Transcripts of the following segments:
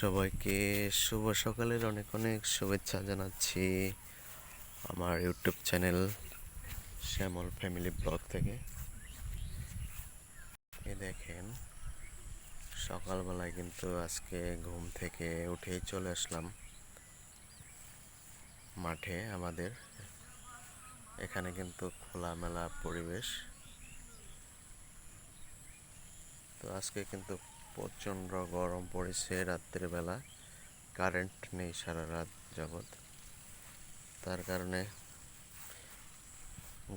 সবাইকে শুভ সকালের অনেক অনেক শুভেচ্ছা জানাচ্ছি আমার YouTube channel Shyamal family blog থেকে। এ দেখেন, সকালবেলায় কিন্তু আজকে ঘুম থেকে উঠেই চলে আসলাম মাঠে আমাদের। এখানে কিন্তু খোলামেলা পরিবেশ। তো আজকে কিন্তু প্রচণ্ড গরম পড়েছে রাত্রিবেলা কারেন্ট নেই সারা রাত জগৎ তার কারণে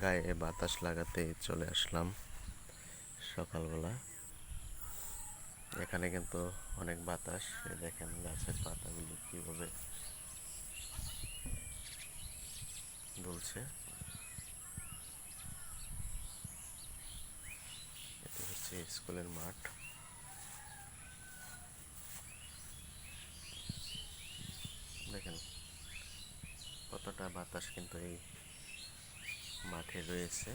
গায়ে বাতাস লাগাতে চলে আসলাম সকালবেলা। এখানে কিন্তু অনেক বাতাস দেখেন গাছের পাতাগুলো কীভাবে দুলছে। এটা হচ্ছে স্কুলের মাঠ দেখেন কতটা বাতাস কিন্তু এই মাঠে রয়েছে।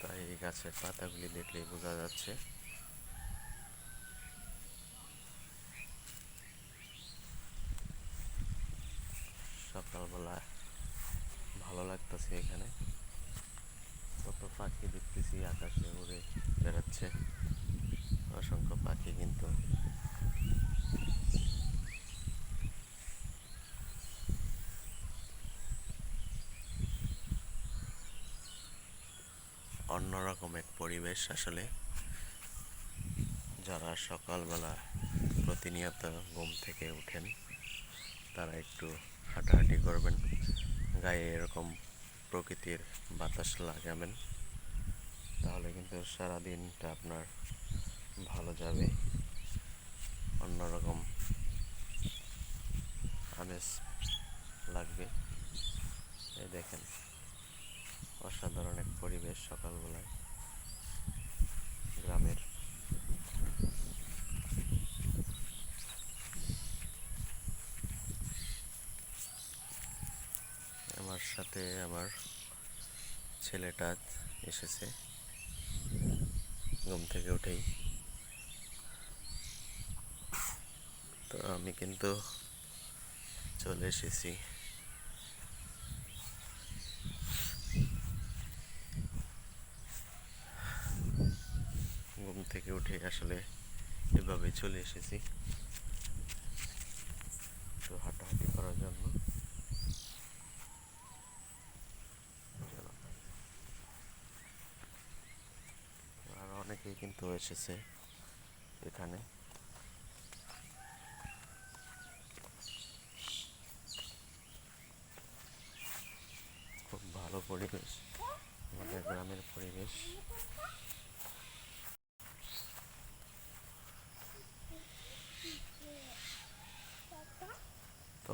তাই এই গাছের পাতাগুলি দেখলেই বোঝা যাচ্ছে। সকালবেলা ভালো লাগতেছে এখানে। কত পাখি দেখতেছি, আকাশে উড়ে বেড়াচ্ছে। অসংখ্য পাখি কিন্তু অন্যরকম এক পরিবেশ আসলে। যারা সকালবেলা প্রতিনিয়ত ঘুম থেকে উঠেন, তারা একটু হাঁটাহাঁটি করবেন, গায়ে এরকম প্রকৃতির বাতাস লাগাবেন, তাহলে কিন্তু সারা দিনটা আপনার ভালো যাবে। অন্যরকম আমেজ লাগবে এই দেখেন অসাধারণ এক পরিবেশ সকালবেলায় গ্রামের। আমার সাথে আমার ছেলেটা এসেছে। ঘুম থেকে উঠেই। তো আমি কিন্তু চলে এসেছি ঘুম থেকে উঠে আসলে এভাবে চলে এসেছি। তো হাঁটাহাঁটি করার জন্য। আর অনেকেই কিন্তু এসেছে এখানে। খুব ভালো পরিবেশ। আমাদের গ্রামের পরিবেশ।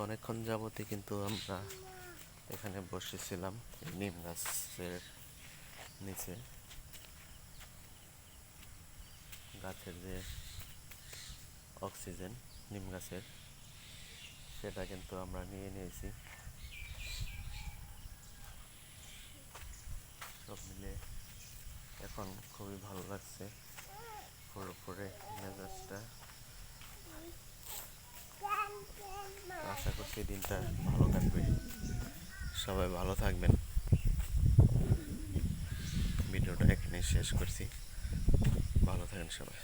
অনেকক্ষণ যাবতই কিন্তু আমরা এখানে বসেছিলাম নিম গাছের নিচে। গাছের যে অক্সিজেন, নিম গাছের, সেটা কিন্তু আমরা নিয়ে নিয়েছি। সব মিলে এখন খুবই ভালো লাগছে। পুরোপুরি আশা করছি দিনটা ভালো থাকবে। সবাই ভালো থাকবেন। ভিডিওটা এখানে শেষ করছি। ভালো থাকেন সবাই।